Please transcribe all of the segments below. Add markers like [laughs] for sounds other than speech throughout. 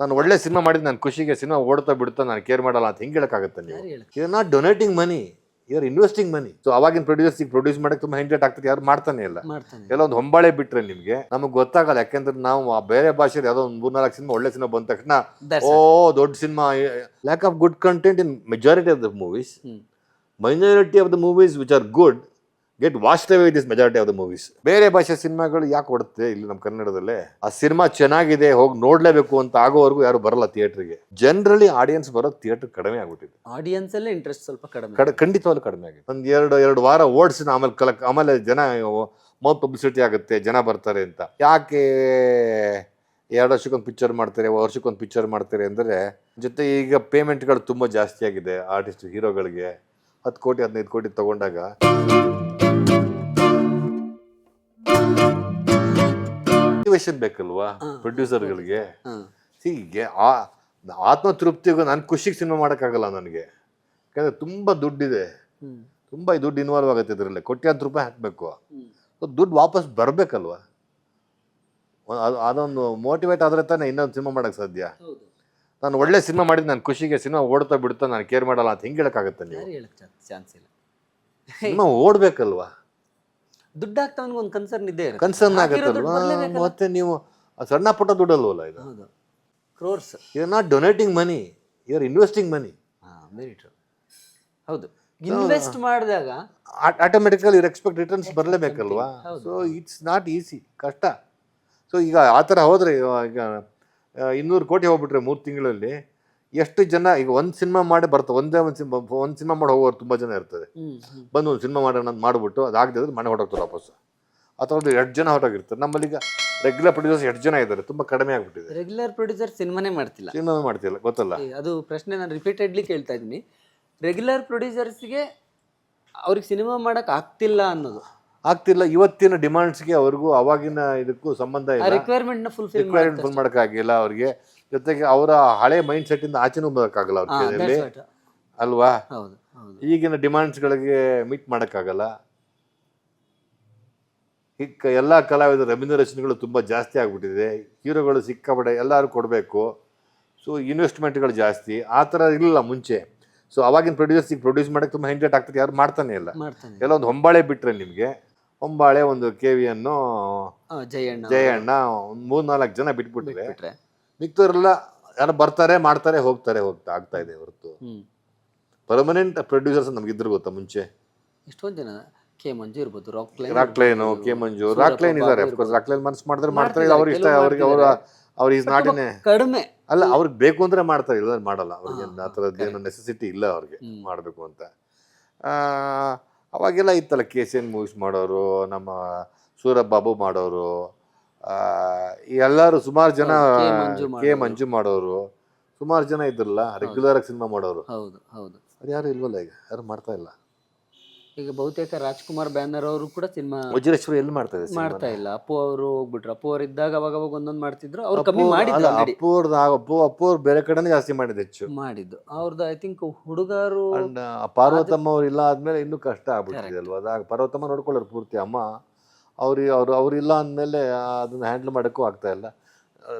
ನಾನು ಒಳ್ಳೆ ಸಿನಿಮಾ ಮಾಡಿದ್ದು ನಾನು ಖುಷಿಗೆ ಸಿನಿಮಾ ಓಡ್ತಾ ಬಿಡ್ತಾ ನಾನು ಕೇರ್ ಮಾಡಲ್ಲ ಅಂತ ಹಿಂಗೆ ಹೇಳಕ್ಕಾಗತ್ತೆ ನೀವು? You are not donating money you are investing money so ಅವಾಗಿನ ಪ್ರೊಡ್ಯೂಸರ್ಸ್ ಈಗ ಪ್ರೊಡ್ಯೂಸ್ ಮಾಡಕ್ಕೆ ತುಂಬಾ ಹಿಂದೇಟ್ ಆಗ್ತದೆ. ಯಾರು ಮಾಡ್ತಾನೆ ಇಲ್ಲ. ಎಲ್ಲ ಒಂದು ಹೊಂಬಾಳೆ ಬಿಟ್ರೆ ನಿಮ್ಗೆ ನಮಗೆ ಗೊತ್ತಾಗಲ್ಲ. ಯಾಕೆಂದ್ರೆ ನಾವು ಆ ಬೇರೆ ಭಾಷೆ ಯಾವುದೋ ಒಂದು ಮೂರ್ನಾಲ್ಕು ಸಿನಿಮಾ ಒಳ್ಳೆ ಸಿನಿಮಾ ಬಂದ ತಕ್ಷಣ ಓ ದೊಡ್ಡ cinema lack of good content in majority of the movies. Minority of the movies which are good get waste away this majority of the movies ಬೇರೆ ಭಾಷೆ ಸಿನಿಮಾಗಳು ಯಾಕೆ ಓಡುತ್ತೆ ಇಲ್ಲಿ ನಮ್ಮ ಕನ್ನಡದಲ್ಲೇ? ಆ ಸಿನಿಮಾ ಚೆನ್ನಾಗಿದೆ ಹೋಗಿ ನೋಡ್ಲೇಬೇಕು ಅಂತ ಆಗೋವರೆಗೂ ಯಾರು ಬರಲ್ಲ ಥಿಯೇಟರ್ಗೆ. ಜನರಲಿ ಆಡಿಯನ್ಸ್ ಬರೋದು ಥಿಯೇಟರ್ ಕಡಿಮೆ ಆಗ್ಬಿಟ್ಟಿದೆ. ಆಡಿಯನ್ಸ್ ಅಲ್ಲೇ ಇಂಟ್ರೆಸ್ಟ್ ಸ್ವಲ್ಪ ಕಡಿಮೆ. ಕಡ ಖಂಡಿತವಾಗ್ಲೂ ಕಡಿಮೆ ಆಗಿದೆ. ಒಂದು ಎರಡು ಎರಡು ವಾರ ಓಡಿಸಿ ಆಮೇಲೆ ಕಲಕ್ ಆಮೇಲೆ ಜನ ಮೌತ್ ಪಬ್ಲಿಸಿಟಿ ಆಗುತ್ತೆ ಜನ ಬರ್ತಾರೆ ಅಂತ. ಯಾಕೆ ಎರಡು ವರ್ಷಕ್ಕೊಂದು ಪಿಕ್ಚರ್ ಮಾಡ್ತಾರೆ ವರ್ಷಕ್ಕೊಂದು ಪಿಕ್ಚರ್ ಮಾಡ್ತಾರೆ ಅಂದರೆ ಜೊತೆ ಈಗ ಪೇಮೆಂಟ್ಗಳು ತುಂಬ ಜಾಸ್ತಿ ಆಗಿದೆ ಆರ್ಟಿಸ್ಟ್ ಹೀರೋಗಳಿಗೆ. ಹತ್ತು ಕೋಟಿ ಹದಿನೈದು ಕೋಟಿ ತಗೊಂಡಾಗ ಮೋಟಿವೇಶನ್ ಬೇಕಲ್ವಾ. ಪ್ರೊಡ್ಯೂಸರ್ಗಳಿಗೆ ಹೀಗೆ ಆತ್ಮ ತೃಪ್ತಿಗೂ ನಾನು ಖುಷಿಗೆ ಸಿನಿಮಾ ಮಾಡೋಕ್ಕಾಗಲ್ಲ ನನಗೆ. ಯಾಕಂದರೆ ತುಂಬ ದುಡ್ಡಿದೆ. ತುಂಬ ದುಡ್ಡು ಇನ್ವಾಲ್ವ್ ಆಗುತ್ತೆ ಇದರಲ್ಲಿ. ಕೋಟ್ಯಾಂತರ ರೂಪಾಯಿ ಹಾಕಬೇಕು. ದುಡ್ಡು ವಾಪಸ್ ಬರಬೇಕಲ್ವ? ಅದೊಂದು ಮೋಟಿವೇಟ್ ಆದರೆ ತಾನೇ ಇನ್ನೊಂದು ಸಿನಿಮಾ ಮಾಡೋಕ್ಕೆ ಸಾಧ್ಯ. ನಾನು ಒಳ್ಳೆ ಸಿನಿಮಾ ಮಾಡಿದ್ದು ನಾನು ಖುಷಿಗೆ ಸಿನಿಮಾ ಓಡ್ತಾ ಬಿಡ್ತಾ ನಾನು ಕೇರ್ ಮಾಡಲ್ಲ ಅಂತ ಹಿಂಗೆ ಹೇಳೋಕ್ಕಾಗತ್ತೆ ನೀವು? ಚಾನ್ಸ್ ಇಲ್ಲ. ಸಿನಿಮಾ ಓಡ್ಬೇಕಲ್ವಾ? ದುಡ್ಡು ಒಂದು ಕನ್ಸರ್ನ್ ಇದೆ ಕನ್ಸರ್ನ್ ಆಗತ್ತಲ್ವಾ? ಮತ್ತೆ ನೀವು ಸಣ್ಣ ಪುಟ್ಟ ದುಡ್ಡಲ್ವಲ್ಲ ಇದು ಹೌದು. Crores you are not donating money you are investing money true ಹೌದು. ಇನ್ವೆಸ್ಟ್ ಮಾಡಿದಾಗ ಆಟೋಮೆಟಿಕಲಿ ಯುವರ್ ಎಕ್ಸ್ಪೆಕ್ಟ್ ರಿಟರ್ನ್ಸ್ ಬರಲೇಬೇಕಲ್ವಾ. ಸೊ ಇಟ್ಸ್ ನಾಟ್ ಈಸಿ ಕಷ್ಟ. ಸೊ ಈಗ ಆ ಥರ ಹೋದರೆ ಈಗ ಇನ್ನೂರು ಕೋಟಿ ಹೋಗ್ಬಿಟ್ರೆ ಮೂರು ತಿಂಗಳಲ್ಲಿ ಎಷ್ಟು ಜನ ಈಗ ಒಂದು ಸಿನಿಮಾ ಮಾಡಿ ಬರ್ತಾರೆ ಒಂದೇ ಒಂದು ಸಿನಿಮಾ ಒಂದು ಸಿನಿಮಾ ಮಾಡಿ ಹೋಗೋರು ತುಂಬಾ ಜನ ಇರ್ತದೆ. ಬಂದು ಒಂದು ಸಿನಿಮಾ ಮಾಡೋಣ ಅಂತ ಮಾಡಿಬಿಟ್ಟು ಅದಾಗದಿದ್ರೆ ಮನೆ ಹೊರಟೋಗ್ತಾರೆ ವಾಪಸ್ ಅಥವಾ ಒಂದು ಎರಡು ಜನ ಹೊರಟಾಗಿರ್ತಾರೆ ನಮ್ಮಲ್ಲಿ ಈಗ ರೆಗ್ಯುಲರ್ ಪ್ರೊಡ್ಯೂಸರ್ಸ್ ಎಷ್ಟು ಜನ ಇದ್ದಾರೆ? ತುಂಬಾ ಕಡಿಮೆ ಆಗ್ಬಿಟ್ಟಿದೆ. ರೆಗ್ಯುಲರ್ ಪ್ರೊಡ್ಯೂಸರ್ ಸಿನಿಮಾನೇ ಮಾಡ್ತಿಲ್ಲ. ಸಿನಿಮಾ ಮಾಡ್ತಿಲ್ಲ ಗೊತ್ತಲ್ಲ? ಅದು ಪ್ರಶ್ನೆ ನಾನು ರಿಪೀಟೆಡ್ಲಿ ಕೇಳ್ತಾ ಇದ್ದೀನಿ. ರೆಗ್ಯುಲರ್ ಪ್ರೊಡ್ಯೂಸರ್ಸ್ಗೆ ಅವ್ರಿಗೆ ಸಿನಿಮಾ ಮಾಡಕ್ ಆಗ್ತಿಲ್ಲ ಅನ್ನೋದು. ಆಗ್ತಿಲ್ಲ ಇವತ್ತಿನ ಡಿಮಾಂಡ್ಸ್ಗೆ ಅವ್ರಿಗೂ ಅವಾಗಿನ ಇದಕ್ಕೂ ಸಂಬಂಧ ಆ ಇಲ್ಲ ರಿಕ್ವೈರ್ಮೆಂಟ್ ಫುಲ್ ರಿಕ್ವೈರ್ಮೆಂಟ್ ಫುಲ್ ಮಾಡೋಕ್ಕಾಗಿಲ್ಲ ಅವ್ರಿಗೆ. ಜೊತೆಗೆ ಅವರ ಹಳೆ ಮೈಂಡ್ ಸೆಟ್ ಇಂದ ಆಚೆನೂ ಬರೋಕ್ಕಾಗಲ್ಲ ಅವ್ರ ಕೈಯಲ್ಲಿ. ಅಲ್ವಾ? ಹೌದು ಈಗಿನ ಡಿಮಾಂಡ್ಸ್ಗಳಿಗೆ ಮೀಟ್ ಮಾಡೋಕ್ಕಾಗಲ್ಲ. ಈಗ ಎಲ್ಲ ಕಲಾವಿದರು ರೆಮ್ಯುನರೇಷನ್ಗಳು ತುಂಬ ಜಾಸ್ತಿ ಆಗಿಬಿಟ್ಟಿದೆ. ಹೀರೋಗಳು ಸಿಕ್ಕಾಪಟ್ಟೆ ಎಲ್ಲರೂ ಕೊಡಬೇಕು. ಸೊ ಇನ್ವೆಸ್ಟ್ಮೆಂಟ್ಗಳು ಜಾಸ್ತಿ. ಆ ಥರ ಇರಲಿಲ್ಲ ಮುಂಚೆ. ಸೊ ಅವಾಗಿನ ಪ್ರೊಡ್ಯೂಸರ್ಸ್ ಈಗ ಪ್ರೊಡ್ಯೂಸ್ ಮಾಡೋಕ್ಕೆ ತುಂಬ ಹಿಂದೇಟ್ ಆಗ್ತದೆ ಯಾರು ಮಾಡ್ತಾನೆ ಇಲ್ಲ. ಎಲ್ಲ ಒಂದು ಹೊಂಬಾಳೆ ಬಿಟ್ಟರೆ ನಿಮಗೆ. ಹೊಂಬಾಳೆ ಒಂದು ಕೆ ವಿಯನ್ನು ಜಯಣ್ಣ. ಜಯಣ್ಣ ಒಂದು ಮೂರು ನಾಲ್ಕು ಜನ ಬಿಟ್ಬಿಟ್ರೆ ಬಿಟ್ರೆ ಮಿಕ್ತವರೆಲ್ಲ ಯಾರು ಬರ್ತಾರೆ ಮಾಡ್ತಾರೆ ಹೋಗ್ತಾರೆ ಹೋಗ್ತಾ ಆಗ್ತಾ ಇದೆ ಹೊರತು. ಪರ್ಮನೆಂಟ್ ಪ್ರೊಡ್ಯೂಸರ್ಸ್ ನಮ್ಗಿದ್ರು ಗೊತ್ತಾ ಮುಂಚೆ? ಎಷ್ಟೊಂದು ಜನ ಕೆ ಮಂಜು ಇರ್ಬೋದು ರಾಕ್ ಲೈನ್ ರಾಕ್ಲೈನು ಕೆ ಮಂಜು ರಾಕ್ಲೈನ್ ಇದ್ದಾರೆ ಅಫ್ಕೋರ್ಸ್ ರಾಕ್ಲೈನ್ ಮನ್ಸು ಮಾಡಿದ್ರೆ ಮಾಡ್ತಾರೆ ಅವ್ರ ಇಷ್ಟ ಅವ್ರಿಗೆ ಅವರ ಅವ್ರ ಈಸ್ ಇನ್ ಕಡಿಮೆ. ಅಲ್ಲ ಅವ್ರಿಗೆ ಬೇಕು ಅಂದ್ರೆ ಮಾಡ್ತಾರೆ ಇಲ್ಲ ಮಾಡಲ್ಲ. ಅವ್ರಿಗೆ ಆ ಏನೋ ನೆಸೆಸಿಟಿ ಇಲ್ಲ ಅವ್ರಿಗೆ. ಮಾಡಬೇಕು ಅಂತ. ಆ, ಅವಾಗೆಲ್ಲ ಇತ್ತಲ್ಲ ಕೆ ಸಿ ಎನ್ ಮೂವೀಸ್ ಮಾಡೋರು ನಮ್ಮ ಸೂರಬ್ ಬಾಬು ಮಾಡೋರು ಎಲ್ಲರೂ ಸುಮಾರು ಜನ ಕೆ ಮಂಜು ಮಾಡೋರು. ಸುಮಾರು ಜನ ಇದ್ರಲ್ಲ ರೆಗ್ಯುಲರ್ ಆಗಿ ಸಿನಿಮಾ ಮಾಡೋರು. ಹೌದು ಹೌದು. ಅದು ಯಾರು ಇಲ್ವಲ್ಲ ಈಗ? ಯಾರು ಮಾಡ್ತಾ ಇಲ್ಲ? ಈಗ ಬಹುತೇಕ ರಾಜ್ಕುಮಾರ್ ಬ್ಯಾನರ್ ಅವರು ಕೂಡ ಸಿನಿಮಾ ವಜ್ರೇಶ್ವರಿ ಎಲ್ಲಿ ಮಾಡ್ತಾ ಇದೆ ಮಾಡ್ತಾ ಇಲ್ಲ. ಅಪ್ಪು ಅವರು ಹೋಗ್ಬಿಟ್ರು. ಅಪ್ಪು ಅವ್ರು ಇದ್ದಾಗ ಅವಾಗ ಅವಾಗ ಒಂದೊಂದು ಮಾಡ್ತಿದ್ರು. ಅವ್ರು ಕಮ್ಮಿ ಮಾಡಿದ್ರು already. ಅಪ್ಪು ಅವ್ರದ್ದು ಅಪ್ಪು ಅಪ್ಪು ಅವ್ರು ಬೇರೆ ಕಡೆನೇ ಜಾಸ್ತಿ ಮಾಡಿದ್ದು ಹೆಚ್ಚು. ಮಾಡಿದ್ದು. ಅವ್ರದ್ದು ಐ ಥಿಂಕ್ ಹುಡುಗರು ಪಾರ್ವತಮ್ಮ ಅವ್ರು ಇಲ್ಲ ಆದ್ಮೇಲೆ ಇನ್ನೂ ಕಷ್ಟ ಆಗ್ಬಿಟ್ಟಿದೆ ಅಲ್ವಾ? ಅದಾಗ ಪಾರ್ವತಮ್ಮ ನೋಡ್ಕೊಳ್ಳೋರು ಪೂರ್ತಿ ಅಮ್ಮ. ಅವ್ರಿಗೆ ಅವ್ರು ಅವ್ರು ಇಲ್ಲ ಅಂದಮೇಲೆ ಅದನ್ನು ಹ್ಯಾಂಡಲ್ ಮಾಡೋಕ್ಕೂ ಆಗ್ತಾ ಇಲ್ಲ.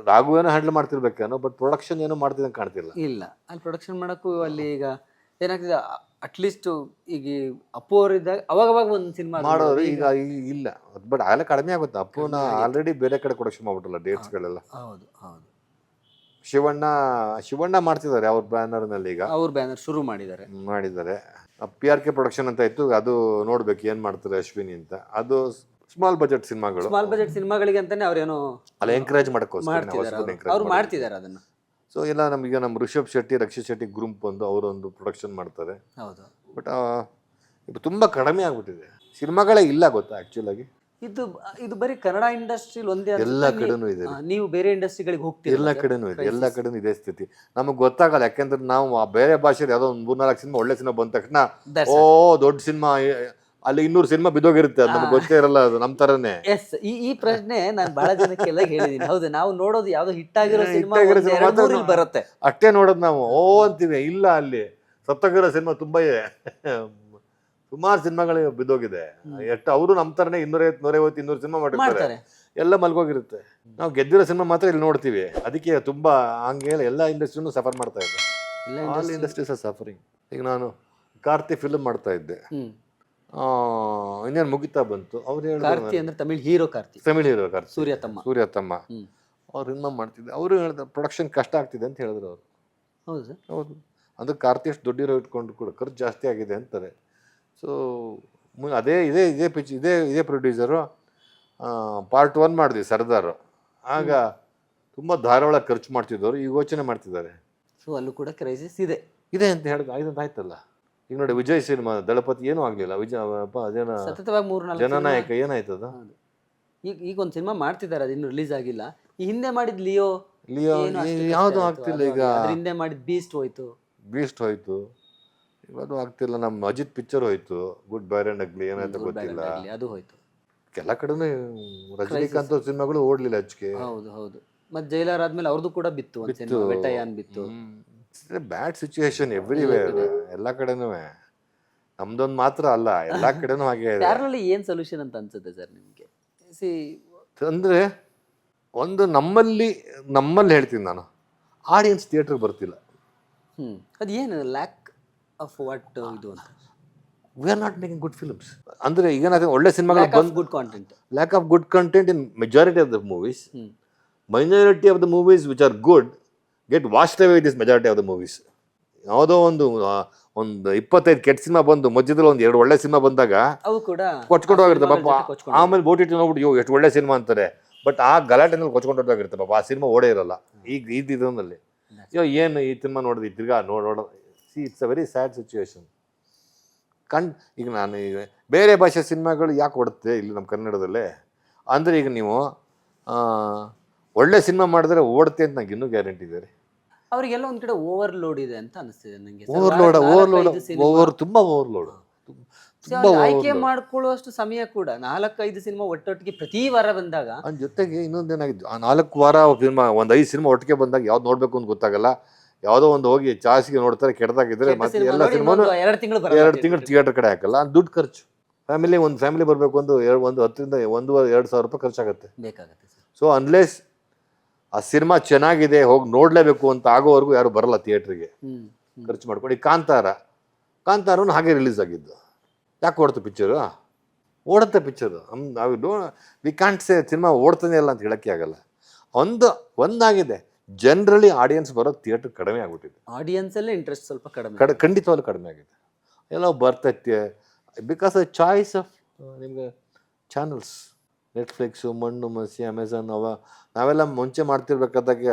ರಾಘು ಏನೋ ಹ್ಯಾಂಡಲ್ ಮಾಡ್ತಿರ್ಬೇಕೇನೋ ಬಟ್ ಪ್ರೊಡಕ್ಷನ್ ಏನೋ ಮಾಡ್ತಿದ್ದಂಗೆ ಕಾಣ್ತಿಲ್ಲ. ಇಲ್ಲ. ಅಲ್ಲಿ ಪ್ರೊಡಕ್ಷನ್ ಮಾಡೋಕ್ಕೂ ಅಲ್ಲಿ ಈಗ ಏನಾಗ್ತಿದೆ ಅಟ್ಲೀಸ್ಟ್ ಈಗ ಅಪ್ಪು ಅವರು ಇದ್ದಾಗ ಅವಾಗ ಅವಾಗ ಒಂದು ಸಿನಿಮಾ ಮಾಡೋರು ಈಗ ಇಲ್ಲ. ಬಟ್ ಆಗಲೇ ಕಡಿಮೆ ಆಗುತ್ತೆ. ಅಪ್ಪುನ ಆಲ್ರೆಡಿ ಬೇರೆ ಕಡೆ ಪ್ರೊಡಕ್ಷನ್ ಮಾಡ್ಬಿಟ್ರಲ್ಲ ಡೇಟ್ಸ್ಗಳೆಲ್ಲ ಹೌದು ಹೌದು. ಶಿವಣ್ಣ ಶಿವಣ್ಣ ಮಾಡ್ತಿದ್ದಾರೆ ಅವ್ರ ಬ್ಯಾನರ್ನಲ್ಲಿ ಈಗ. ಅವ್ರ ಬ್ಯಾನರ್ ಶುರು ಮಾಡಿದ್ದಾರೆ. ಮಾಡಿದ್ದಾರೆ. ಪಿ ಆರ್ ಕೆ ಪ್ರೊಡಕ್ಷನ್ ಅಂತ ಇತ್ತು ಅದು ನೋಡ್ಬೇಕು ಏನು ಮಾಡ್ತಾರೆ ಅಶ್ವಿನಿ ಅಂತ. ಅದು ಸ್ಮಾಲ್ ಬಜೆಟ್ ಸಿನಿಮಾಗಳು ಸ್ಮಾಲ್ ಬಜೆಟ್ ಸಿನಿಮಾಗಳಿಗೆ ಅಂತಾನೆ ಅವ್ರೇನೋ ಅಲ್ಲ ಎಂಕರೇಜ್ ಮಾಡ್ತಿದ್ದಾರೆ ಅವ್ರು. ಮಾಡ್ತಿದ್ದಾರೆ ಅದನ್ನ. ಸೊ ಎಲ್ಲ ನಮಗೆ ನಮ್ಮ ಋಷಭ್ ಶೆಟ್ಟಿ ರಕ್ಷಿತ್ ಶೆಟ್ಟಿ ಗ್ರೂಪ್ ಬಂದು ಅವರೊಂದು ಪ್ರೊಡಕ್ಷನ್ ಮಾಡ್ತಾರೆ. ಹೌದು. ಬಟ್ ಇದು ತುಂಬಾ ಕಡಿಮೆ ಆಗ್ಬಿಟ್ಟಿದೆ. ಸಿನಿಮಾಗಳೇ ಇಲ್ಲ ಗೊತ್ತಾ ಆಕ್ಚುಲ್ ಆಗಿ? ಇದು ಇದು ಬರೀ ಕನ್ನಡ ಇಂಡಸ್ಟ್ರಿಲಿ ಒಂದೇ. ಎಲ್ಲ ಕಡೆನೂ ಇದೆ. ನೀವು ಬೇರೆ ಇಂಡಸ್ಟ್ರಿಗಳಿಗೆ ಹೋಗ್ತೀರಾ ಎಲ್ಲ ಕಡೆನೂ ಇದೆ. ಎಲ್ಲ ಕಡೆನೂ ಇದೇ ಸ್ಥಿತಿ. ನಮಗೆ ಗೊತ್ತಾಗಲ್ಲ ಯಾಕೆಂದ್ರೆ ನಾವು ಆ ಬೇರೆ ಭಾಷೆಯಲ್ಲಿ ಯಾವುದೋ ಒಂದು ಮೂರ್ನಾಲ್ಕು ಸಿನಿಮಾ ಒಳ್ಳೆ ಸಿನಿಮಾ ಬಂದ ತಕ್ಷಣ ಓ ದೊಡ್ಡ ಸಿನಿಮಾ ಅಲ್ಲಿ ಇನ್ನೂರು ಸಿನಿಮಾ ಬಿದ್ದೋಗಿರುತ್ತೆ ಅದು ನಮ್ಗೆ ಗೊತ್ತೇ ಇರಲ್ಲ ಅದು ನಮ್ಮ ತರನೇ. ಎಸ್ ಈ ಈ ಪ್ರಶ್ನೆ ನಾನು ಬಹಳ ಜನಕ್ಕೆಲ್ಲ ಹೇಳಿದೀನಿ. ಹೌದು ನಾವು ನೋಡೋದು ಯಾವ್ದೋ ಹಿಟ್ ಆಗಿರೋ ಸಿನಿಮಾ ಬರುತ್ತೆ. ಅಷ್ಟೇ ನೋಡೋದು ನಾವು. ಓ ಅಂತೀವಿ ಇಲ್ಲ ಅಲ್ಲಿ. ಸತ್ತೋಗಿರೋ ಸಿನಿಮಾ ತುಂಬಾ ಇದೆ. ಸುಮಾರು ಸಿನಿಮಾಗಳು ಬಿದ್ದೋಗಿದೆ. ಎಷ್ಟು ಅವರು ನಮ್ಮ ತರನೇ ಇನ್ನೂರೈವತ್ತು ನೂರೈವತ್ತು ಇನ್ನೂರು ಸಿನಿಮಾ ಮಾಡಿರ್ತಾರೆ ಮಾಡ್ತಾರೆ. ಎಲ್ಲ ಮಲ್ಗೋಗಿರುತ್ತೆ. ನಾವು ಗೆದ್ದಿರೋ ಸಿನಿಮಾ ಮಾತ್ರ ಇಲ್ಲಿ ನೋಡ್ತೀವಿ. ಅದಕ್ಕೆ ತುಂಬಾ ಹಂಗೆ ಎಲ್ಲ ಇಂಡಸ್ಟ್ರಿನೂ ಸಫರ್ ಮಾಡ್ತಾ ಇದೆ. ಆಲ್ ಇಂಡಸ್ಟ್ರೀಸ್ ಆರ್ ಸಫರಿಂಗ್ ಈಗ ನಾನು ಕಾರ್ತಿ ಫಿಲ್ಮ್ ಮಾಡ್ತಾ ಇದ್ದೆ. ಇನ್ನೇನು ಮುಗಿತಾ ಬಂತು. ಅವ್ರು ಕಾರ್ತಿ ಹೇಳಿದ್ರು ಅಂದ್ರೆ ತಮಿಳ್ ಹೀರೋ ಕಾರ್ತಿ. ತಮಿಳ್ ಹೀರೋ ಕಾರ್ತಿ. ಸೂರ್ಯ ತಮ್ಮ. ಸೂರ್ಯ ತಮ್ಮ. ಹ್ಮ್. ಅವ್ರು ಇನ್ನೊಂದು ಮಾಡ್ತಿದ್ದೆ. ಅವರು ಹೇಳಿದ್ರು ಪ್ರೊಡಕ್ಷನ್ ಕಷ್ಟ ಆಗ್ತಿದೆ ಅಂತ ಹೇಳಿದ್ರು ಅವರು. ಹೌದು ಸರ್. ಹೌದು. ಅಂದ್ರೆ ಕಾರ್ತಿ ಎಷ್ಟು ದೊಡ್ಡ ಹೀರೋ ಇಟ್ಕೊಂಡು ಕೂಡ ಖರ್ಚು ಜಾಸ್ತಿ ಆಗಿದೆ ಅಂತಾರೆ. ಸೊ ಅದೇ ಇದೇ ಇದೇ ಪಿಚ್ ಇದೇ ಇದೇ ಪ್ರೊಡ್ಯೂಸರು ಪಾರ್ಟ್ ಒನ್ ಮಾಡಿದ್ವಿ ಸರ್ದಾರು. ಆಗ ತುಂಬ ಧಾರಾಳ ಖರ್ಚು ಮಾಡ್ತಿದ್ದವರು. ಈಗ ಯೋಚನೆ ಮಾಡ್ತಿದ್ದಾರೆ. ಸೊ ಅಲ್ಲೂ ಕೂಡ ಕ್ರೈಸಿಸ್ ಇದೆ. ಇದೆ ಅಂತ ಹೇಳಿದ ಆಯ್ತು ಆಯ್ತಲ್ಲ? ಈಗ ನೋಡಿ ವಿಜಯ್ ಸಿನಿಮಾ ದಳಪತಿ ಏನೂ ಆಗಲಿಲ್ಲ. ವಿಜಯ್ ಅಪ್ಪ ಅದೇನ ಸತತವಾಗಿ ಮೂರು ನಾಲ್ಕು ಜನನಾಯಕ ಏನಾಯ್ತದ. ಈಗ ಈಗ ಒಂದು ಸಿನಿಮಾ ಮಾಡ್ತಿದ್ದಾರೆ ಅದು ಇನ್ನು ರಿಲೀಸ್ ಆಗಿಲ್ಲ. ಈ ಹಿಂದೆ ಮಾಡಿದ್ ಲಿಯೋ ಲಿಯೋ ಏನು ಯಾವುದು. ಆಗ್ತಿಲ್ಲ ಈಗ. ಅದ್ರ ಹಿಂದೆ ಮಾಡಿದ ಬೀಸ್ಟ್ ಹೋಯ್ತು. ಬೀಸ್ಟ್ ಹೋಯ್ತು. ಇವತ್ತು ಆಗ್ತಿಲ್ಲ. ನಮ್ಮ ಅಜಿತ್ ಪಿಕ್ಚರ್ ಹೋಯ್ತು. ಗುಡ್ ಬೈರ್ ಅಂಡ್ ಅಗ್ಲಿ ಏನಾಯ್ತು ಗೊತ್ತಿಲ್ಲ. ಅದು ಹೋಯ್ತು. ಎಲ್ಲ ಕಡೆನೂ ರಜನಿಕಾಂತ್ ಅವ್ರ ಸಿನಿಮಾಗಳು ಓಡ್ಲಿಲ್ಲ ಹಚ್ಕೆ ಹೌದು ಹೌದು. ಮತ್ತೆ ಜೈಲರ್ ಆದ್ಮೇಲೆ ಅವ್ರದ್ದು ಕೂಡ ಬಿತ್ತು ಒಂದು ಸಿನಿಮಾ ಬಿತ್ತು. ಬ್ಯಾಡ್ ಸಿಚುಯೇಷನ್ ಎವ್ರಿವೇರ್ ಎಲ್ಲ ಕಡೆನೂ ನಮ್ದೊಂದು ಮಾತ್ರ ಅಲ್ಲ ಎಲ್ಲ ಕಡೆನೂ ಹಾಗೆ ಇದೆ ಪ್ಯಾರಲಲ್ಲಿ ಏನ್ ಸೊಲ್ಯೂಷನ್ ಅಂತ ಅನ್ಸುತ್ತೆ ಸರ್ ನಿಮ್ಗೆ ಸಿ ಅಂದ್ರೆ ಒಂದು ನಮ್ಮಲ್ಲಿ ನಮ್ಮಲ್ಲಿ ಹೇಳ್ತೀನಿ ನಾನು ಆಡಿಯನ್ಸ್ ಥಿಯೇಟರ್ ಬರ್ತಿಲ್ಲ ಹ್ಮ್ ಅದು ಏನು ಲ್ಯಾಕ್ ಆಫ್ ವಾಟ್ ಇದು ಅಂತ we are not making good films ಅಂದ್ರೆ ಈಗ ಏನಾಗ್ತದೆ ಒಳ್ಳೆ ಸಿನಿಮಾಗಳು ಬಂದು good content lack of good content in majority of the movies hmm minority of the movies which are good get waste away this majority of the movies ಯಾವುದೋ ಒಂದು ಒಂದು ಇಪ್ಪತ್ತೈದು ಕೆಟ್ಟ ಸಿನಿಮಾ ಬಂದು ಮಧ್ಯದಲ್ಲಿ ಒಂದು ಎರಡು ಒಳ್ಳೆ ಸಿನಿಮಾ ಬಂದಾಗ ಅವು ಕೂಡ ಕೊಚ್ಕೊಂಡು ಹೋಗಿರುತ್ತೆ ಪಾಪ. ಆಮೇಲೆ ಬೋಟ್ ಆಮೇಲೆ ಬೋಟಿ ನೋಡ್ಬಿಟ್ಟು ಎಷ್ಟು ಒಳ್ಳೆ ಸಿನಿಮಾ ಅಂತಾರೆ. ಬಟ್ ಆ ಗಲಾಟೆನಲ್ಲಿ ಕೊಚ್ಕೊಂಡು ಹೋಗಿರುತ್ತೆ ಪಾಪ. ಆ ಸಿನಿಮಾ ಓಡೇ ಇರಲ್ಲ. ಈಗ ಇದರಲ್ಲಿ ಅಯ್ಯೋ ಏನು ಈ ಸಿನಿಮಾ ನೋಡಿದ್ವಿ ತಿರ್ಗಾ ನೋಡ್ ನೋಡ. See it's a very sad situation ಕಣ್ ಈಗ ನಾನು ಈಗ ಬೇರೆ ಭಾಷೆ ಸಿನಿಮಾಗಳು ಯಾಕೆ ಓಡುತ್ತೆ ಇಲ್ಲಿ ನಮ್ಮ ಕನ್ನಡದಲ್ಲೇ? ಅಂದರೆ ಈಗ ನೀವು ಒಳ್ಳೆ ಸಿನಿಮಾ ಮಾಡಿದ್ರೆ ಓಡುತ್ತೆ ಅಂತ ನಂಗೆ ಇನ್ನೂ ಗ್ಯಾರಂಟಿ ಇದೆ ಅವರಿಗೆಲ್ಲ ಒಂದ್ ಕಡೆ ಓವರ್ಲೋಡ್ ಇದೆ ಅಂತ ಅನಿಸ್ತಿದೆ ನಂಗೆ. Over overload over overload over load overload so ತುಂಬ ಅವ್ರು ಆಯ್ಕೆ ಮಾಡ್ಕೊಳ್ಳುವಷ್ಟು ಸಮಯ ಕೂಡ ನಾಲ್ಕೈದು ಸಿನಿಮಾ ಒಟ್ಟೊಟ್ಟಿಗೆ ಪ್ರತಿ ವಾರ ಬಂದಾಗ ಅದ್ರ ಜೊತೆಗೆ ಇನ್ನೊಂದೇನಾಗಿದ್ದು ಆ ನಾಲ್ಕು ವಾರ ಸಿನಿಮಾ ಒಂದು ಐದು ಸಿನಿಮಾ ಒಟ್ಟಿಗೆ ಬಂದಾಗ ಯಾವ್ದು ನೋಡ್ಬೇಕು ಅಂತ ಗೊತ್ತಾಗಲ್ಲ. ಯಾವುದೋ ಒಂದು ಹೋಗಿ ಜಾಸ್ತಿ ನೋಡ್ತಾರೆ ಕೆಟ್ಟದಾಗಿದ್ರೆ ಕೆಟ್ಟ ಮತ್ತೆ ಎಲ್ಲ ಸಿನಿಮಾನು ಎರಡು ತಿಂಗಳು ಎರಡು ತಿಂಗಳು ಥಿಯೇಟರ್ ಕಡೆ ಹಾಕಲ್ಲ. ದುಡ್ಡು ಖರ್ಚು. ಫ್ಯಾಮಿಲಿ ಒಂದು ಫ್ಯಾಮಿಲಿ ಬರಬೇಕು ಒಂದು ಎರಡು ಒಂದು ಹತ್ತರಿಂದ ಒಂದೂವರೆ ಎರಡು ಸಾವಿರ ರೂಪಾಯಿ ಖರ್ಚಾಗುತ್ತೆ. ಬೇಕಾಗುತ್ತೆ ಸೊ ಅನ್ಲೆಸ್ ಆ ಸಿನಿಮಾ ಚೆನ್ನಾಗಿದೆ ಹೋಗಿ ನೋಡಲೇಬೇಕು ಅಂತ ಆಗೋವರೆಗೂ ಯಾರು ಬರಲ್ಲ ಥಿಯೇಟ್ರಿಗೆ. ಖರ್ಚು ಮಾಡ್ಕೊಂಡು. ಈ ಕಾಂತಾರ ಕಾಂತಾರನು ಹಾಗೆ ರಿಲೀಸ್ ಆಗಿದ್ದು. ಯಾಕೆ ಓಡ್ತು ಪಿಕ್ಚರು ಓಡುತ್ತೆ ಪಿಕ್ಚರು ನಾವು do we can't say cinema ಓಡ್ತಾನೆ ಇಲ್ಲ ಅಂತ ಹೇಳಕ್ಕೆ ಆಗಲ್ಲ. ಒಂದು ಒಂದಾಗಿದೆ. ಜನರಲಿ ಆಡಿಯನ್ಸ್ ಬರೋದು ಥಿಯೇಟ್ರ್ ಕಡಿಮೆ ಆಗ್ಬಿಟ್ಟಿದೆ. ಆಡಿಯನ್ಸ್ ಅಲ್ಲೇ ಇಂಟ್ರೆಸ್ಟ್ ಸ್ವಲ್ಪ ಕಡಿಮೆ ಕಡ ಖಂಡಿತವಾಗ್ಲೂ ಕಡಿಮೆ ಆಗಿದೆ. ಎಲ್ಲ ಬರ್ತೈತೆ. ಬಿಕಾಸ್ ಚಾಯ್ಸ್ ಆಫ್ ನಿಮಗೆ ಚಾನಲ್ಸ್ ನೆಟ್ಫ್ಲಿಕ್ಸು ಮಣ್ಣು ಮಸಿ ಅಮೆಝಾನ್ ಅವ ನಾವೆಲ್ಲ ಮುಂಚೆ ಮಾಡ್ತಿರ್ಬೇಕಾದಾಗ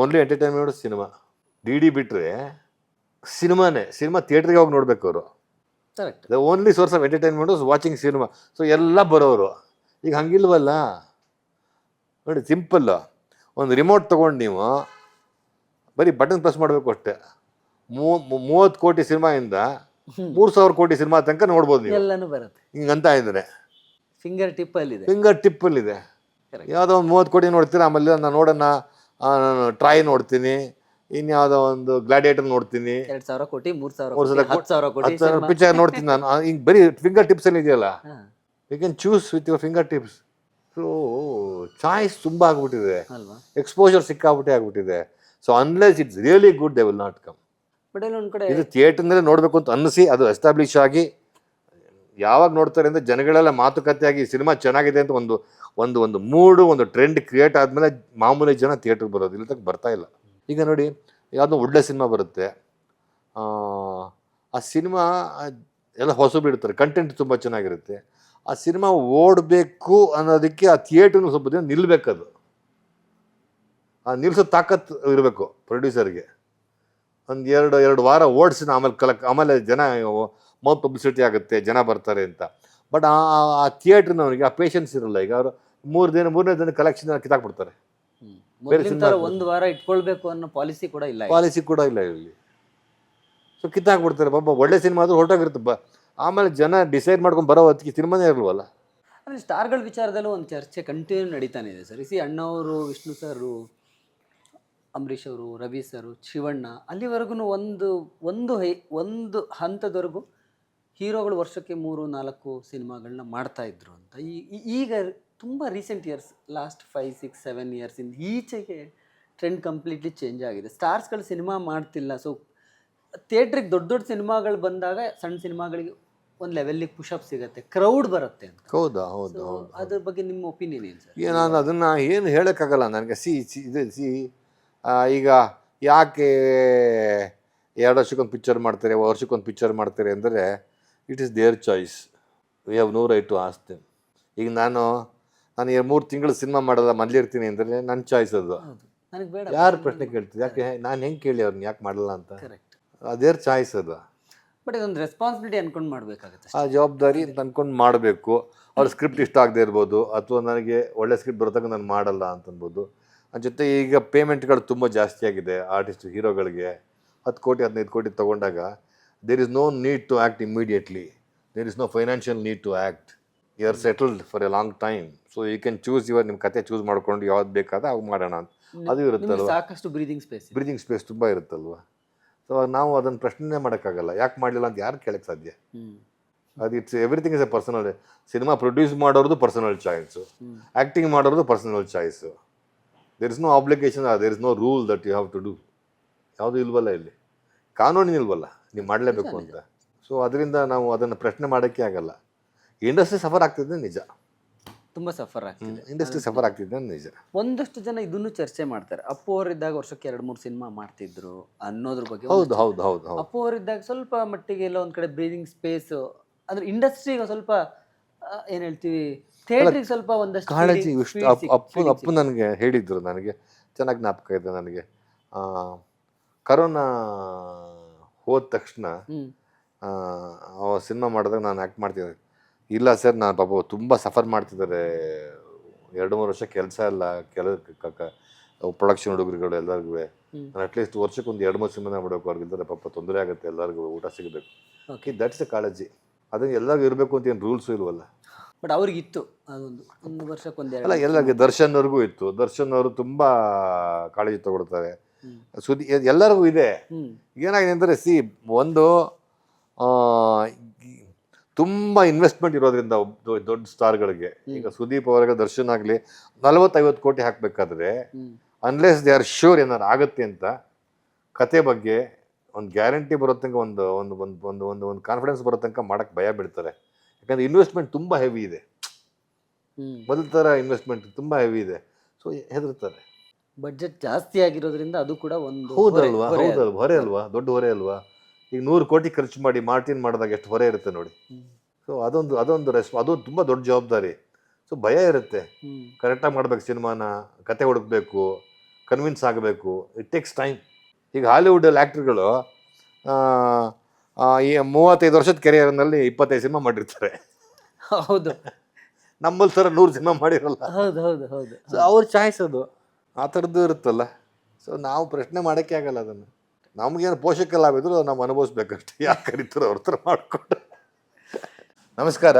only entertainment cinema D D ಬಿಟ್ಟರೆ ಸಿನಿಮಾನೇ ಸಿನಿಮಾ ಥಿಯೇಟ್ರಿಗೆ ಹೋಗಿ ನೋಡ್ಬೇಕು ಅವರು. Correct the only source of entertainment watching cinema so ಎಲ್ಲ ಬರೋರು ಈಗ ಹಂಗಿಲ್ವಲ್ಲ? ನೋಡಿ ಸಿಂಪಲ್ ಒಂದು ರಿಮೋಟ್ ತೊಗೊಂಡು ನೀವು ಬರೀ ಬಟನ್ ಪ್ರೆಸ್ ಮಾಡಬೇಕು ಅಷ್ಟೇ. ಮೂವತ್ತು ಕೋಟಿ ಸಿನಿಮಾಯಿಂದ ಮೂರು ಸಾವಿರ ಕೋಟಿ ಸಿನಿಮಾ ತನಕ ನೋಡ್ಬೋದು ನೀವು. ಎಲ್ಲಾನು ಬರುತ್ತೆ. ಹಿಂಗಂತ ಇದ್ದಾರೆ ಫಿಂಗರ್ ಟಿಪ್ ಅಲ್ಲಿ ಇದೆ ಫಿಂಗರ್ ಅಲ್ಲಿ ಇದೆ ಯಾವುದೋ ಒಂದು ಮೂವತ್ತು ಕೋಟಿ ನೋಡ್ತೀರಾ? ಆಮೇಲೆ ನಾನು ನೋಡೋಣ. ಟ್ರಾಯ್ ನೋಡ್ತೀನಿ. ಇನ್ಯಾವುದೋ ಒಂದು ಗ್ಲಾಡಿಯೇಟರ್ ನೋಡ್ತೀನಿ. ಎರಡು ಸಾವಿರ ಕೋಟಿ ಮೂರು ಸಾವಿರ ಮೂರ್ ಸಾವಿರ ಹತ್ತು ಸಾವಿರ ಕೋಟಿ ಹತ್ತು ಸಾವಿರ ಸಿನಿಮಾ. ಪಿಕ್ಚರ್ ನೋಡ್ತೀನಿ ನಾನು. ಹಿಂಗೆ ಬರೀ ಫಿಂಗರ್ ಟಿಪ್ಸ್ ಅಲ್ಲಿ ಇದೆಯಲ್ಲ? You can choose with your finger tips so choice ತುಂಬ ಆಗ್ಬಿಟ್ಟಿದೆ. ಎಕ್ಸ್ಪೋಜರ್ ಸಿಕ್ಕಾಬಿಟ್ಟೆ ಆಗ್ಬಿಟ್ಟಿದೆ. So unless it's really good they will not come but ಅಲ್ಲಿ ಒಂದ್ ಕಡೆ ಇದು ಥಿಯೇಟರ್ನಲ್ಲೇ ನೋಡಬೇಕು ಅಂತ ಅನ್ನಿಸಿ ಅದು ಎಸ್ಟಾಬ್ಲಿಷ್ ಆಗಿ ಯಾವಾಗ ನೋಡ್ತಾರೆ ಅಂದರೆ ಜನಗಳೆಲ್ಲ ಮಾತುಕತೆಯಾಗಿ ಸಿನಿಮಾ ಚೆನ್ನಾಗಿದೆ ಅಂತ ಒಂದು ಒಂದು ಒಂದು ಮೂಡು ಒಂದು ಟ್ರೆಂಡ್ ಕ್ರಿಯೇಟ್ ಆದಮೇಲೆ ಮಾಮೂಲಿ ಜನ ಥಿಯೇಟ್ರಿಗೆ ಬರೋದು. ಇಲ್ಲಿ ಬರ್ತಾ ಇಲ್ಲ. ಈಗ ನೋಡಿ ಯಾವುದೋ ಒಳ್ಳೆ ಸಿನಿಮಾ ಬರುತ್ತೆ. ಆ, ಸಿನಿಮಾ ಎಲ್ಲ ಹೊಸ ಬಿಡ್ತಾರೆ. ಕಂಟೆಂಟ್ ತುಂಬ ಚೆನ್ನಾಗಿರುತ್ತೆ. ಆ ಸಿನಿಮಾ ಓಡಬೇಕು ಅನ್ನೋದಕ್ಕೆ ಆ ಥಿಯೇಟ್ರ್ನು ಸ್ವಲ್ಪ ದಿನ ನಿಲ್ಲಬೇಕದು ಆ ನಿಲ್ಸೋ ತಾಕತ್ ಇರಬೇಕು ಪ್ರೊಡ್ಯೂಸರ್ಗೆ ಒಂದು ಎರಡು ಎರಡು ವಾರ ಓಡಿಸಿ ಆಮೇಲೆ ಕಲಕ್ ಆಮೇಲೆ ಜನ ಮೌತ್ ಪಬ್ಲಿಸಿಟಿ ಆಗುತ್ತೆ ಜನ ಬರ್ತಾರೆ ಅಂತ. ಬಟ್ ಆ ಆ ಅವರಿಗೆ ಆ ಪೇಷನ್ಸ್ ಇರಲ್ಲ ಈಗ ಅವರು ಮೂರು ದಿನ ಮೂರನೇ ದಿನ ಕಲೆಕ್ಷನ್ ಕಿತ್ತಾಕ್ಬಿಡ್ತಾರೆ. ಬೇರೆ ಸಿನಿಮಾ ಒಂದು ವಾರ ಇಟ್ಕೊಳ್ಬೇಕು ಅನ್ನೋ ಪಾಲಿಸಿ ಕೂಡ ಇಲ್ಲ ಪಾಲಿಸಿ ಕೂಡ ಇಲ್ಲ ಇಲ್ಲಿ. ಸೊ ಕಿತ್ತಾಕ್ಬಿಡ್ತಾರೆ ಪಾಪ ಒಳ್ಳೆ ಸಿನಿಮಾ ಆದ್ರೂ ಹೊರಟೋಗಿರುತ್ತೆ ಬ ಆಮೇಲೆ ಜನ ಡಿಸೈಡ್ ಮಾಡ್ಕೊಂಡು ಬರೋ ಹೊತ್ತಿಗೆ ಸಿನಿಮಾನೇ ಇರಲ್ವಲ್ಲ? ಅಂದ್ರೆ ಸ್ಟಾರ್ಗಳ ವಿಚಾರದಲ್ಲೂ ಒಂದು ಚರ್ಚೆ ಕಂಟಿನ್ಯೂ ನಡೀತಾನೆ ಇದೆ ಸರ್. ಸಿ ಅಣ್ಣವರು ವಿಷ್ಣು ಸರು ಅಂಬರೀಷ್ ಅವರು ರವಿ ಸರು ಶಿವಣ್ಣ ಅಲ್ಲಿವರೆಗೂ ಒಂದು ಒಂದು ಹೈ ಒಂದು ಹಂತದವರೆಗೂ ಹೀರೋಗಳು ವರ್ಷಕ್ಕೆ ಮೂರು ನಾಲ್ಕು ಸಿನಿಮಾಗಳನ್ನ ಮಾಡ್ತಾ ಇದ್ರು ಅಂತ. ಈ ಈಗ ತುಂಬ recent years last five six seven ಇಯರ್ಸಿಂದ ಈಚೆಗೆ ಟ್ರೆಂಡ್ ಕಂಪ್ಲೀಟ್ಲಿ ಚೇಂಜ್ ಆಗಿದೆ. ಸ್ಟಾರ್ಸ್ಗಳು ಸಿನಿಮಾ ಮಾಡ್ತಿಲ್ಲ. ಸೊ ಥಿಯೇಟ್ರಿಗೆ ದೊಡ್ಡ ದೊಡ್ಡ ಸಿನಿಮಾಗಳು ಬಂದಾಗ ಸಣ್ಣ ಸಿನಿಮಾಗಳಿಗೆ ಒಂದು ಲೆವೆಲ್ಲಿಗೆ ಪುಷಪ್ ಸಿಗುತ್ತೆ. ಕ್ರೌಡ್ ಬರುತ್ತೆ ಅಂತ. ಹೌದಾ ಹೌದು ಹೌದು ಅದ್ರ ಬಗ್ಗೆ ನಿಮ್ಮ ಒಪಿನಿಯನ್ ಏನು ಸರ್? ಈಗ ನಾನು ಅದನ್ನು ಏನು ಹೇಳೋಕ್ಕಾಗಲ್ಲ ನನಗೆ. ಸಿ ಸಿ ಇದು ಸಿ ಆ, ಈಗ ಯಾಕೆ ಎರಡು ವರ್ಷಕ್ಕೊಂದು ಪಿಕ್ಚರ್ ಮಾಡ್ತಾರೆ ವರ್ಷಕ್ಕೊಂದು ಪಿಕ್ಚರ್ ಮಾಡ್ತಾರೆ ಅಂದರೆ it is their choice. We have no right to ask them ಈಗ ನಾನು ನಾನು ಮೂರು ತಿಂಗಳು ಸಿನಿಮಾ ಮಾಡೋದ ಮೊದಲಿರ್ತೀನಿ ಅಂದರೆ ನನ್ನ ಚಾಯ್ಸ್ ಅದು. ನನಗೆ ಬೇಡ. ಯಾರು ಪ್ರಶ್ನೆ ಕೇಳ್ತೀವಿ ಯಾಕೆ ನಾನು ಹೆಂಗೆ ಕೇಳಿ ಅವ್ರನ್ನ ಯಾಕೆ ಮಾಡಲ್ಲ ಅಂತ? ಕರೆಕ್ಟ್ ದೇರ್ ಚಾಯ್ಸ್ ಅದು. ಬಟ್ ಇದೊಂದು ರೆಸ್ಪಾನ್ಸಿಬಿಲಿಟಿ ಅನ್ಕೊಂಡು ಮಾಡಬೇಕಾಗುತ್ತೆ ಆ ಜವಾಬ್ದಾರಿ ಅಂತ ಅಂದ್ಕೊಂಡು ಮಾಡಬೇಕು. ಅವ್ರ ಸ್ಕ್ರಿಪ್ಟ್ ಇಷ್ಟ ಆಗದೆ ಇರ್ಬೋದು ಅಥವಾ ನನಗೆ ಒಳ್ಳೆ ಸ್ಕ್ರಿಪ್ಟ್ ಬರ್ತಕ್ಕ ನಾನು ಮಾಡಲ್ಲ ಅಂತ ಅನ್ಬೋದು. ಅದ್ರ ಜೊತೆ ಈಗ ಪೇಮೆಂಟ್ಗಳು ತುಂಬ ಜಾಸ್ತಿ ಆಗಿದೆ ಆರ್ಟಿಸ್ಟ್ ಹೀರೋಗಳಿಗೆ ಹತ್ತು ಕೋಟಿ ಹದಿನೈದು ಕೋಟಿ ತೊಗೊಂಡಾಗ there is no need to act immediately. There is no financial need to act you are settled for a long time so you can choose your ನಿಮ್ಮ ಕತೆ ಚೂಸ್ ಮಾಡ್ಕೊಂಡು ಯಾವ್ದು ಬೇಕಾದ ಅವಾಗ ಮಾಡೋಣ ಅಂತ. ಅದು ಇರುತ್ತಲ್ವ? ಸಾಕಷ್ಟು ಬ್ರೀದಿಂಗ್ ಸ್ಪೇಸ್ ಬ್ರೀದಿಂಗ್ ಸ್ಪೇಸ್ ತುಂಬ ಇರುತ್ತಲ್ವ? ಸೊ ನಾವು ಅದನ್ನು ಪ್ರಶ್ನೆ ಮಾಡೋಕ್ಕಾಗಲ್ಲ. ಯಾಕೆ ಮಾಡಲಿಲ್ಲ ಅಂತ ಯಾರು ಕೇಳಕ್ಕೆ ಸಾಧ್ಯ? ಅದು it's everything is a personal cinema produce ಮಾಡೋರ್ದು personal choice acting ಮಾಡೋರ್ದು personal choice there is no obligation there is no rule that you have to do ಯಾವುದೂ ಇಲ್ವಲ್ಲ ಇಲ್ಲಿ? ಕಾನೂನಿನ ಇಲ್ವಲ್ಲ? ನೀವು ಮಾಡಲೇಬೇಕು ಅಂತ. ಸೊ ಅದರಿಂದ ನಾವು ಅದನ್ನು ಪ್ರಶ್ನೆ ಮಾಡೋಕ್ಕೆ ಆಗಲ್ಲ. ಇಂಡಸ್ಟ್ರಿ ಸಫರ್ ಆಗ್ತಿದ್ದೆ ನಿಜ. ತುಂಬಾ ಸಫರ್ ಆಗ್ತಿದೆ. ಇಂಡಸ್ಟ್ರಿ ಸಫರ್ ಆಗ್ತಿದೆ ನಿಜ. ಒಂದಷ್ಟು ಜನ ಇದನ್ನು ಚರ್ಚೆ ಮಾಡ್ತಾರೆ. ಅಪ್ಪು ಅವರಿದ್ದಾಗ ವರ್ಷಕ್ಕೆ ಎರಡು ಮೂರು ಸಿನಿಮಾ ಮಾಡ್ತಿದ್ರು ಅನ್ನೋದ್ರ ಬಗ್ಗೆ ಹೌದು ಹೌದು ಹೌದು ಹೌದು. ಅಪ್ಪು ಅವರಿದ್ದಾಗ ಸ್ವಲ್ಪ ಮಟ್ಟಿಗೆ ಎಲ್ಲ ಒಂದ್ ಕಡೆ ಬ್ರೀದಿಂಗ್ ಸ್ಪೇಸ್ ಅಂದ್ರೆ ಇಂಡಸ್ಟ್ರಿಗೆ ಸ್ವಲ್ಪ ಆ, ಏನ್ ಹೇಳ್ತೀವಿ ಥಿಯೇಟ್ರಿಗೆ ಸ್ವಲ್ಪ ಒಂದಷ್ಟು ಕಾಳಜಿ feeling- ಇಷ್ಟು ಅಪ್ ಅಪ್ಪು ಅಪ್ಪು ನನಗೆ ಹೇಳಿದ್ರು ನನಗೆ. ಚೆನ್ನಾಗಿ ಜ್ಞಾಪಕ ಇದೆ ನನಗೆ. ಆ, ಕರೋನಾ ಹೋದ ತಕ್ಷಣ ಅವ ಆ ಸಿನಿಮಾ ಮಾಡಿದಾಗ ನಾನು ಆ್ಯಕ್ಟ್ ಮಾಡ್ತಿದ್ದೆ. ಇಲ್ಲ ಸರ್ ನಾನು ಪಾಪ ತುಂಬ ಸಫರ್ ಮಾಡ್ತಿದ್ದಾರೆ. ಎರಡು ಮೂರು ವರ್ಷ ಕೆಲಸ ಇಲ್ಲ ಕೆಲ ಪ್ರೊಡಕ್ಷನ್ ಹುಡುಗರುಗಳು ಎಲ್ಲರಿಗೂ. ನಾನು ಅಟ್ಲೀಸ್ಟ್ ವರ್ಷಕ್ಕೆ ಒಂದು ಎರಡು ಮೂರು ಸಿನಿಮಾ ಮಾಡಬೇಕು. ಅವ್ರಿಗಿದ್ದಾರೆ ಪಾಪ ತೊಂದರೆ ಆಗುತ್ತೆ ಎಲ್ಲರಿಗೂ ಊಟ ಸಿಗಬೇಕು. ಓಕೆ ದಟ್ಸ್ ಎ ಕಾಳಜಿ. ಅದನ್ನು ಎಲ್ಲರಿಗೂ ಇರಬೇಕು ಅಂತ ಏನು ರೂಲ್ಸು ಇಲ್ವಲ್ಲ? ಬಟ್ ಅವ್ರಿಗಿತ್ತು ಅದೊಂದು. ಒಂದು ವರ್ಷಕ್ಕೆ ಒಂದ್ ಅಲ್ಲ ಎಲ್ಲ ದರ್ಶನ್ ಅವ್ರಿಗೂ ಇತ್ತು. ದರ್ಶನ್ ಅವರು ತುಂಬ ಕಾಳಜಿ ತಗೊಳ್ತಾರೆ. ಸುದ್ದಿ ಎಲ್ಲರಿಗೂ ಇದೆ. ಏನಾಗಿದೆ ಅಂದರೆ ಸಿ ಒಂದು ತುಂಬ ಇನ್ವೆಸ್ಟ್ಮೆಂಟ್ ಇರೋದ್ರಿಂದ ದೊಡ್ಡ ಸ್ಟಾರ್ಗಳಿಗೆ. ಈಗ ಸುದೀಪ್ ಅವರಿಗೆ ದರ್ಶನ್ ಆಗಲಿ ನಲವತ್ತೈವತ್ತು ಕೋಟಿ ಹಾಕಬೇಕಾದ್ರೆ ಅನ್ಲೆಸ್ ದೇ ಆರ್ ಶ್ಯೂರ್ ಏನಾರು ಆಗುತ್ತೆ ಅಂತ ಕತೆ ಬಗ್ಗೆ ಒಂದು ಗ್ಯಾರಂಟಿ ಬರೋ ತನಕ ಒಂದು ಒಂದು ಒಂದು ಒಂದು ಒಂದು ಒಂದು ಕಾನ್ಫಿಡೆನ್ಸ್ ಬರೋ ತನಕ ಮಾಡೋಕ್ಕೆ ಭಯ ಬಿಡ್ತಾರೆ. ಯಾಕಂದ್ರೆ ಇನ್ವೆಸ್ಟ್ಮೆಂಟ್ ತುಂಬ ಹೆವಿ ಇದೆ. ಮೊದಲ ಥರ ಇನ್ವೆಸ್ಟ್ಮೆಂಟ್ ತುಂಬ ಹೆವಿ ಇದೆ. ಸೊ ಹೆದರ್ತಾರೆ. ಬಡ್ಜೆಟ್ ಜಾಸ್ತಿ ಆಗಿರೋದ್ರಿಂದ ಅದು ಕೂಡ ಒಂದು ಹೌದಲ್ವಾ? ಹೊರೆ- ಅದು. ಹೌದಲ್ವಾ ಹೊರೆ ಅಲ್ವಾ? ದೊಡ್ಡ ಹೊರೆ ಅಲ್ವಾ? ಈಗ ನೂರು ಕೋಟಿ ಖರ್ಚು ಮಾಡಿ ಮಾರ್ಟಿನ್ ಮಾಡಿದಾಗ ಎಷ್ಟು ಹೊರೆ ಇರುತ್ತೆ ನೋಡಿ. ಸೊ ಅದೊಂದು ಅದೊಂದು ರೆಸ್ ಅದು ತುಂಬ ದೊಡ್ಡ ಜವಾಬ್ದಾರಿ. ಸೊ ಭಯ ಇರುತ್ತೆ. ಹ್ಮ್. ಕರೆಕ್ಟಾಗಿ ಮಾಡ್ಬೇಕು ಸಿನಿಮಾನ ಕತೆ ಹುಡುಕ್ಬೇಕು ಕನ್ವಿನ್ಸ್ ಆಗಬೇಕು. ಇಟ್ ಟೇಕ್ಸ್ ಟೈಮ್ ಈಗ ಹಾಲಿವುಡಲ್ಲಿ ಆ್ಯಕ್ಟ್ರ್ಗಳು ಈ ಮೂವತ್ತೈದು ವರ್ಷದ ಕೆರಿಯರ್ನಲ್ಲಿ ಇಪ್ಪತ್ತೈದು ಸಿನಿಮಾ ಮಾಡಿರ್ತಾರೆ. ಹೌದು. [laughs] ನಮ್ಮಲ್ಲಿ ಥರ ನೂರು ಸಿನಿಮಾ ಮಾಡಿರಲ್ಲ. ಹೌದು ಹೌದು ಹೌದು. ಸೊ ಅವ್ರ ಚಾಯ್ಸ್ ಅದು. ಆ ಥರದ್ದು ಇರುತ್ತಲ್ಲ. ಸೊ ನಾವು ಪ್ರಶ್ನೆ ಮಾಡೋಕ್ಕೆ ಆಗಲ್ಲ ಅದನ್ನು. ನಮಗೇನು ಪೋಷಕ ಲಾಭ ಇದ್ರು ನಾವು ಅನುಭವಿಸ್ಬೇಕಷ್ಟೇ. ಯಾಕೆ ಕರೀತಾರೋ ಅವ್ರ ಥರ ಮಾಡಿಕೊಂಡು. ನಮಸ್ಕಾರ.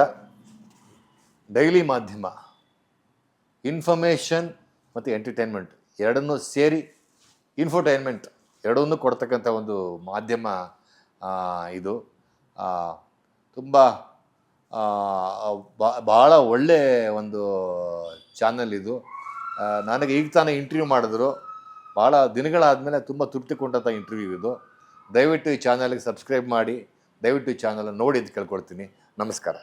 ಡೈಲಿ ಮಾಧ್ಯಮ, ಇನ್ಫಾರ್ಮೇಷನ್ ಮತ್ತು ಎಂಟರ್ಟೈನ್ಮೆಂಟ್ ಎರಡನ್ನೂ ಸೇರಿ ಇನ್ಫೋಟೈನ್ಮೆಂಟ್ ಎರಡನ್ನೂ ಕೊಡ್ತಕ್ಕಂಥ ಒಂದು ಮಾಧ್ಯಮ ಇದು. ತುಂಬ ಭಾಳ ಒಳ್ಳೆಯ ಒಂದು ಚಾನಲ್ ಇದು. ನನಗೆ ಈಗ ತಾನೇ ಇಂಟರ್ವ್ಯೂ ಮಾಡಿದ್ರು. ಭಾಳ ದಿನಗಳಾದಮೇಲೆ ತುಂಬ ತೃಪ್ತಿ ಕೊಂಡಂಥ ಇಂಟರ್ವ್ಯೂ ಇದು. ದಯವಿಟ್ಟು ಈ ಚಾನಲ್ಗೆ ಸಬ್ಸ್ಕ್ರೈಬ್ ಮಾಡಿ, ದಯವಿಟ್ಟು ಈ ಚಾನಲ್ ನೋಡಿ ಅಂತ ಕೇಳ್ಕೊಳ್ತೀನಿ. ನಮಸ್ಕಾರ.